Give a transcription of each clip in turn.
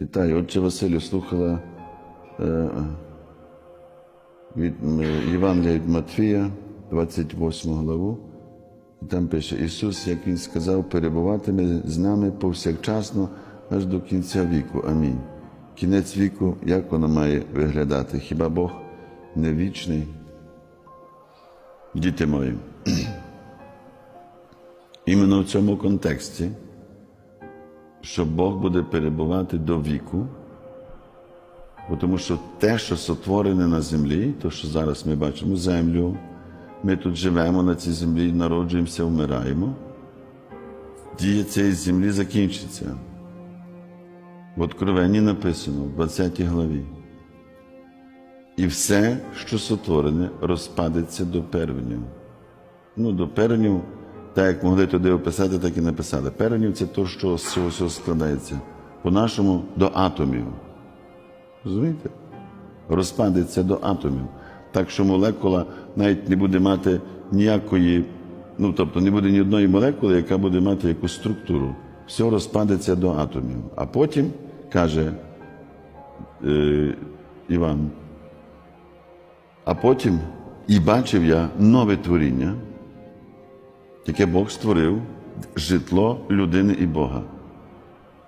Вітаю, отче Василю, слухала е, від Євангелія від Матфія, 28 главу. І там пише Ісус, як Він сказав, перебуватиме з нами повсякчасно аж до кінця віку. Амінь. Кінець віку, як воно має виглядати? Хіба Бог не вічний? Діти мої. Іменно в цьому контексті що Бог буде перебувати до віку, тому що те, що сотворене на землі, то, що зараз ми бачимо землю, ми тут живемо на цій землі, народжуємося, вмираємо, дія цієї землі закінчиться. В Откровенні написано в 20 главі. І все, що сотворене, розпадеться до первенів. Ну, до первенів, так як могли туди описати, так і написали. Первенів це то, що з цього всього складається. По-нашому до атомів. Розумієте? Розпадеться до атомів. Так що молекула навіть не буде мати ніякої, ну тобто не буде ні одної молекули, яка буде мати якусь структуру. Все розпадеться до атомів. А потім, каже е, Іван, а потім і бачив я нове творіння, яке Бог створив, житло людини і Бога.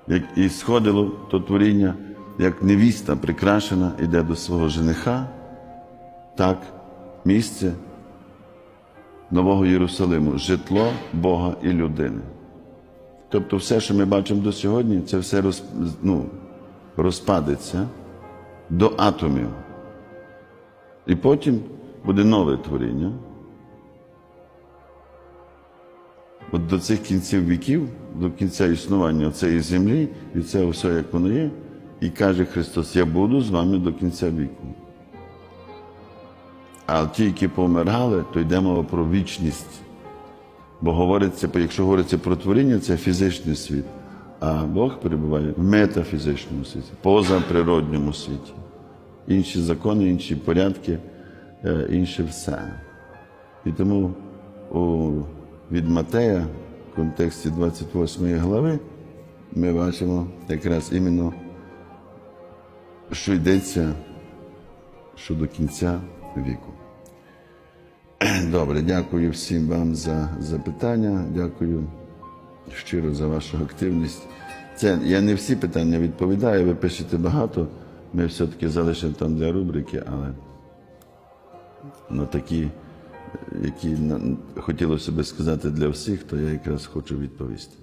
Як і сходило то творіння, як невіста прикрашена йде до свого жениха, так місце Нового Єрусалиму, житло Бога і людини. Тобто все, що ми бачимо до сьогодні, це все роз, ну, розпадеться до атомів. І потім буде нове творіння. От до цих кінців віків, до кінця існування цієї землі, і це все, як воно є, і каже Христос: Я буду з вами до кінця віку. А ті, які помирали, то йде мова про вічність. Бо говориться, якщо говориться про творіння, це фізичний світ, а Бог перебуває в метафізичному світі, позаприродньому світі. Інші закони, інші порядки, е, інше все. І тому від Матея в контексті 28 глави ми бачимо якраз іменно, що йдеться що до кінця віку. Добре, дякую всім вам за запитання. Дякую щиро за вашу активність. Це я не всі питання відповідаю, ви пишете багато. Ми все-таки залишимо там для рубрики, але на такі, які хотілося би сказати для всіх, то я якраз хочу відповісти.